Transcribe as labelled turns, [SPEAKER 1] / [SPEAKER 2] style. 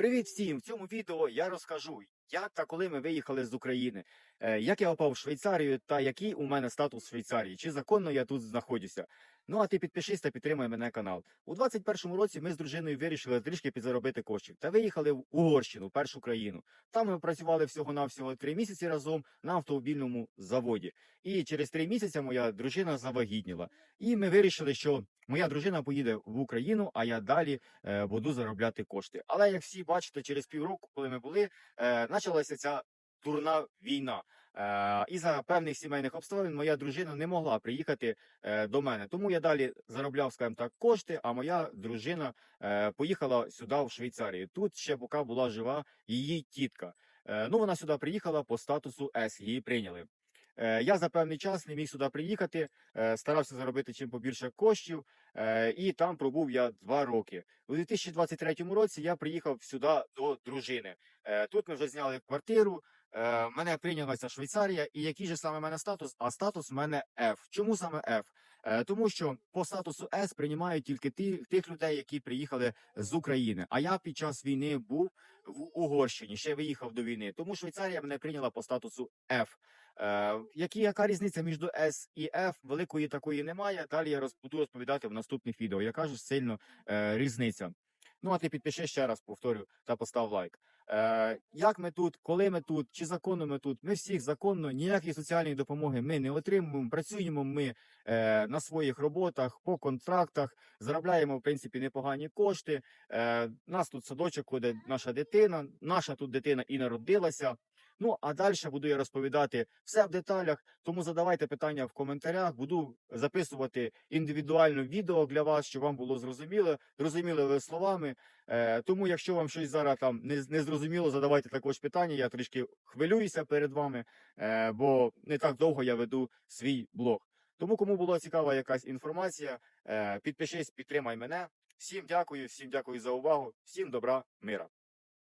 [SPEAKER 1] Привіт всім! В цьому відео я розкажу, як та коли ми виїхали з України, е, як я попав в Швейцарію та який у мене статус в Швейцарії, чи законно я тут знаходжуся. Ну а ти підпишись та підтримай мене канал. У 21-му році ми з дружиною вирішили трішки підзаробити коштів та виїхали в Угорщину, першу країну. Там ми працювали всього-навсього три місяці разом на автомобільному заводі. І через три місяці моя дружина завагітніла. І ми вирішили, що моя дружина поїде в Україну, а я далі е, буду заробляти кошти. Але як всі бачите, через півроку, коли ми були, е, почалася ця дурна війна. Е, і за певних сімейних обставин моя дружина не могла приїхати е, до мене. Тому я далі заробляв, скажімо так, кошти. А моя дружина е, поїхала сюди, в Швейцарію. Тут ще поки була жива її тітка. Е, ну вона сюди приїхала по статусу С. Її прийняли. Е, Я за певний час не міг сюди приїхати, е, старався заробити чим побільше коштів, е, і там пробув я два роки. У 2023 році я приїхав сюди до дружини. Тут ми вже зняли квартиру. Мене прийнялася Швейцарія, і який же саме в мене статус? А статус в мене F. Чому саме F? Е, Тому що по статусу С приймають тільки ті, тих людей, які приїхали з України. А я під час війни був в Угорщині, ще виїхав до війни. Тому Швейцарія мене прийняла по статусу F. Е, які, яка різниця між С і F? Великої такої немає. Далі я буду розповідати в наступних відео. Яка ж сильно е, різниця? Ну, а ти підпиши ще раз, повторю, та постав лайк. Е, як ми тут, коли ми тут, чи законно ми тут? Ми всіх законно, ніякої соціальної допомоги ми не отримуємо. Працюємо ми е, на своїх роботах, по контрактах, заробляємо, в принципі, непогані кошти. Е, нас тут садочок ходить наша дитина, наша тут дитина і народилася. Ну, а далі буду я розповідати все в деталях. Тому задавайте питання в коментарях. Буду записувати індивідуально відео для вас, щоб вам було зрозуміло, зрозуміли ви словами. Е, тому, якщо вам щось зараз там не, не зрозуміло, задавайте також питання. Я трішки хвилююся перед вами, е, бо не так довго я веду свій блог. Тому, кому була цікава якась інформація, е, підпишись, підтримай мене. Всім дякую, всім дякую за увагу, всім добра, мира.